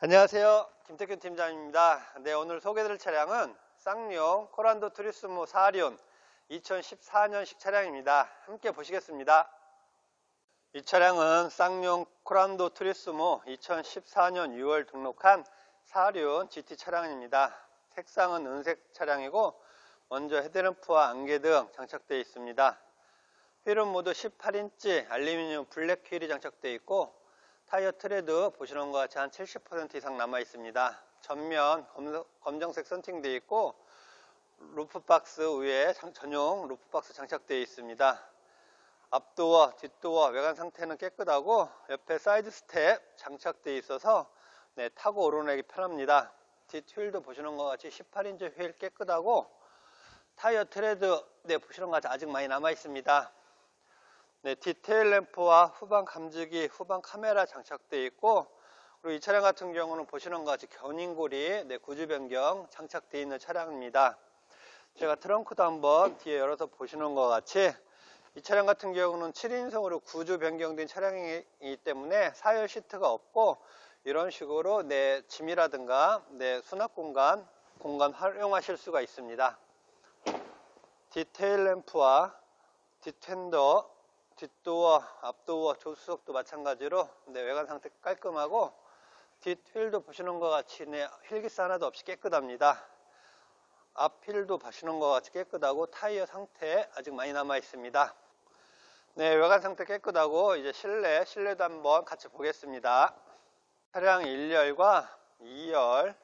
안녕하세요. 김태균 팀장입니다. 네, 오늘 소개드릴 차량은 쌍용 코란도 투리스모 4륜 2014년식 차량입니다. 함께 보시겠습니다. 이 차량은 쌍용 코란도 투리스모 2014년 6월 등록한 4륜 GT 차량입니다. 색상은 은색 차량이고 먼저 헤드램프와 안개 등 장착되어 있습니다. 휠은 모두 18인치 알루미늄 블랙 휠이 장착되어 있고 타이어 트레드 보시는 것 같이 한 70% 이상 남아 있습니다. 전면 검, 검정색 선팅되어 있고 루프박스 위에 장- 전용 루프박스 장착되어 있습니다. 앞도어, 뒷도어 외관 상태는 깨끗하고 옆에 사이드 스텝 장착되어 있어서 네, 타고 오르내기 편합니다. 뒷휠도 보시는 것 같이 18인치 휠 깨끗하고 타이어 트레드 네, 보시는 것 같이 아직 많이 남아 있습니다. 네, 디테일 램프와 후방 감지기, 후방 카메라 장착되어 있고 그리고 이 차량 같은 경우는 보시는 것 같이 견인고리, 네, 구조 변경 장착되어 있는 차량입니다. 제가 트렁크도 한번 뒤에 열어서 보시는 것 같이 이 차량 같은 경우는 7인승으로 구조 변경된 차량이기 때문에 사열 시트가 없고 이런 식으로 내 짐이라든가 내 수납 공간 공간 활용하실 수가 있습니다. 디테일 램프와 뒷텐더, 뒷도어, 앞도어, 조수석도 마찬가지로 네, 외관 상태 깔끔하고 뒷 휠도 보시는 것 같이 네, 휠기스 하나도 없이 깨끗합니다. 앞 휠도 보시는 것 같이 깨끗하고 타이어 상태 아직 많이 남아 있습니다. 네, 외관 상태 깨끗하고 이제 실내, 실내도 한번 같이 보겠습니다. 차량 1열과 2열,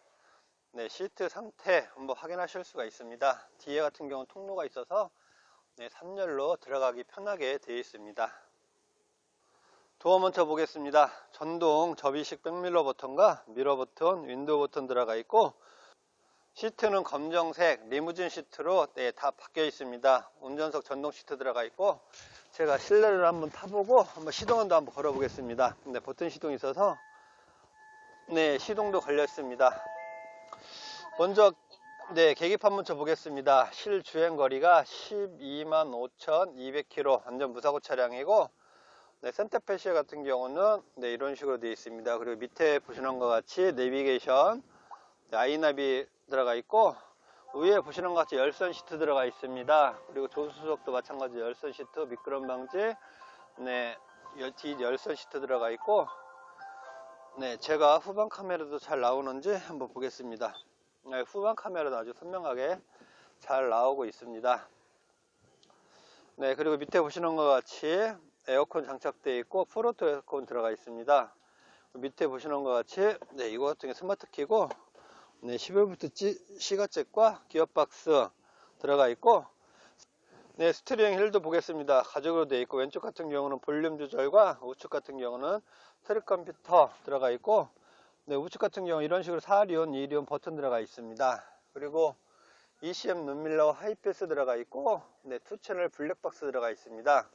네, 시트 상태 한번 확인하실 수가 있습니다. 뒤에 같은 경우는 통로가 있어서 네, 3열로 들어가기 편하게 되어 있습니다. 도어 먼저 보겠습니다. 전동 접이식 백밀러 버튼과 미러 버튼, 윈도우 버튼 들어가 있고 시트는 검정색 리무진 시트로 네, 다 바뀌어 있습니다. 운전석 전동 시트 들어가 있고 제가 실내를 한번 타보고 한번 시동도 한번 걸어 보겠습니다. 네, 버튼 시동이 있어서 네, 시동도 걸려 있습니다. 먼저 네, 계기판 먼저 보겠습니다. 실주행 거리가 12만 5,200km 완전 무사고 차량이고 네, 센터페시아 같은 경우는 네, 이런 식으로 되어 있습니다. 그리고 밑에 보시는 것 같이 내비게이션, 네, 아이나비 들어가 있고 위에 보시는 것 같이 열선 시트 들어가 있습니다. 그리고 조수석도 마찬가지 열선 시트, 미끄럼 방지, 네, 열- 뒤 열선 시트 들어가 있고 네, 제가 후방 카메라도 잘 나오는지 한번 보겠습니다. 네, 후방 카메라도 아주 선명하게 잘 나오고 있습니다. 네, 그리고 밑에 보시는 것 같이 에어컨 장착되어 있고 프로토 에어컨 들어가 있습니다. 밑에 보시는 것 같이 네, 이거 같은 게 스마트 키고 네, 12V 시가잭과 기어박스 들어가 있고 네, 스티어링 휠도 보겠습니다. 가죽으로 되어 있고 왼쪽 같은 경우는 볼륨 조절과 우측 같은 경우는 트랙 컴퓨터 들어가 있고 네, 우측 같은 경우 이런 식으로 4륜, 2륜 버튼 들어가 있습니다. 그리고 ECM 눈밀러 하이패스 들어가 있고 네, 투 채널 블랙박스 들어가 있습니다.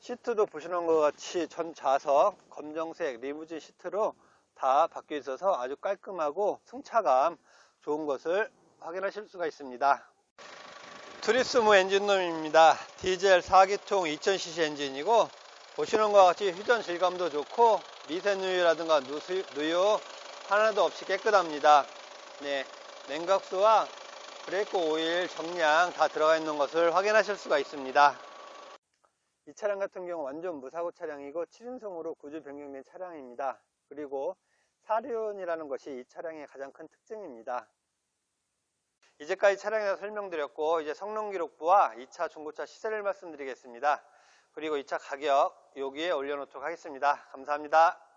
시트도 보시는 것 같이 전 좌석 검정색 리무진 시트로 다 바뀌어 있어서 아주 깔끔하고 승차감 좋은 것을 확인하실 수가 있습니다. 투리스모 엔진룸입니다. 디젤 4기통 2000cc 엔진이고 보시는 것 같이 휴전 질감도 좋고 미세누유라든가 누수, 누유 하나도 없이 깨끗합니다. 네, 냉각수와 브레이크 오일 정량 다 들어가 있는 것을 확인하실 수가 있습니다. 이 차량 같은 경우 완전 무사고 차량이고 7인승으로 구조 변경된 차량입니다. 그리고 사륜이라는 것이 이 차량의 가장 큰 특징입니다. 이제까지 차량에 대해서 설명드렸고 이제 성능 기록부와 2차 중고차 시세를 말씀드리겠습니다. 그리고 2차 가격 여기에 올려놓도록 하겠습니다. 감사합니다.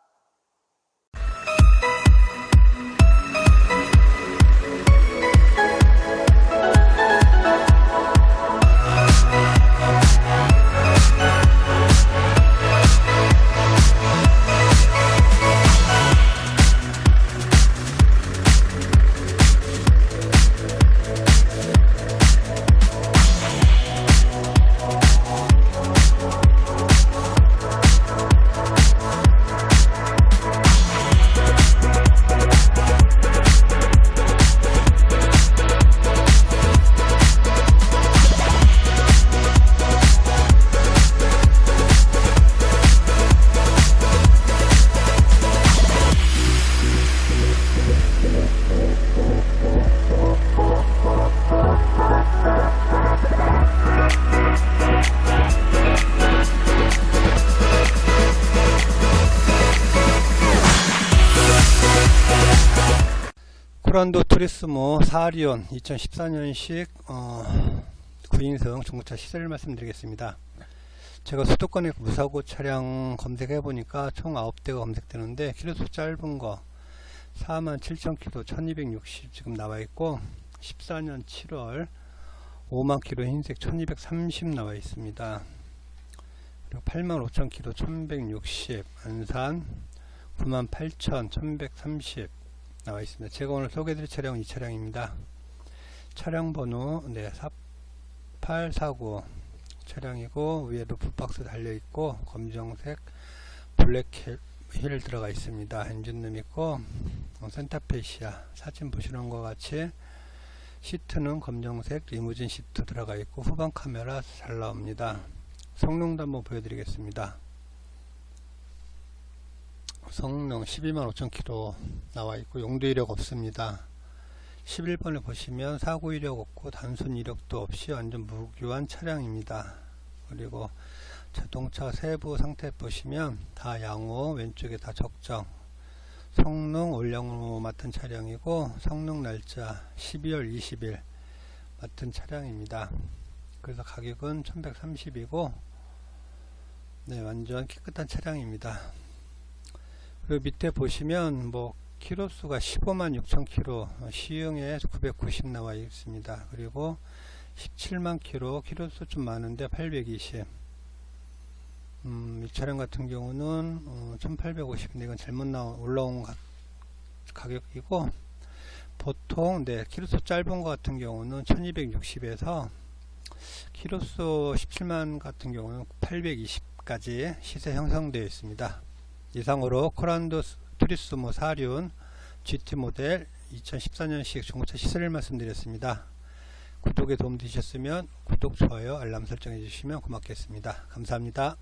코란도 투리스모 사리온 2014년식 어, 9인승 중고차 시세를 말씀드리겠습니다. 제가 수도권의 무사고 차량 검색해 보니까 총 9대가 검색되는데 키로수 짧은 거 47,000km 1260 지금 나와 있고 14년 7월 5만 킬로 흰색 1230 나와 있습니다. 그리고 85,000km 1160 안산 98,000 1130 나와 있습니다. 제가 오늘 소개해드릴 차량은 이 차량입니다. 차량 번호 네, 4849 차량이고 위에도 풋박스 달려 있고 검정색 블랙 힐 들어가 있습니다. 엔진룸 있고 어, 센터페시아 사진 보시는 것 같이 시트는 검정색 리무진 시트 들어가 있고 후방 카메라 잘 나옵니다. 성능도 한번 보여드리겠습니다. 성능 12만 5천 킬로 나와 있고 용도 이력 없습니다. 11번에 보시면 사고 이력 없고 단순 이력도 없이 완전 무교한 차량입니다. 그리고 자동차 세부 상태 보시면 다 양호 왼쪽에 다 적정 성능 올량으로 맡은 차량이고 성능 날짜 12월 20일 맡은 차량입니다. 그래서 가격은 1130이고 네 완전 깨끗한 차량입니다. 그리고 밑에 보시면 뭐 키로수가 15만 6천 킬로 시흥에 990 나와 있습니다. 그리고 17만 킬로 키로수 좀 많은데 820 음, 이 차량 같은 경우는 어, 1850인데 이건 잘못 나온 올라온 가, 가격이고 보통 네 키로수 짧은 것 같은 경우는 1260에서 키로수 17만 같은 경우는 820까지 시세 형성되어 있습니다. 이상으로 코란도 투리스모 사륜 GT 모델 2014년식 중고차 시세를 말씀드렸습니다. 구독에 도움 되셨으면 구독, 좋아요, 알람 설정해 주시면 고맙겠습니다. 감사합니다.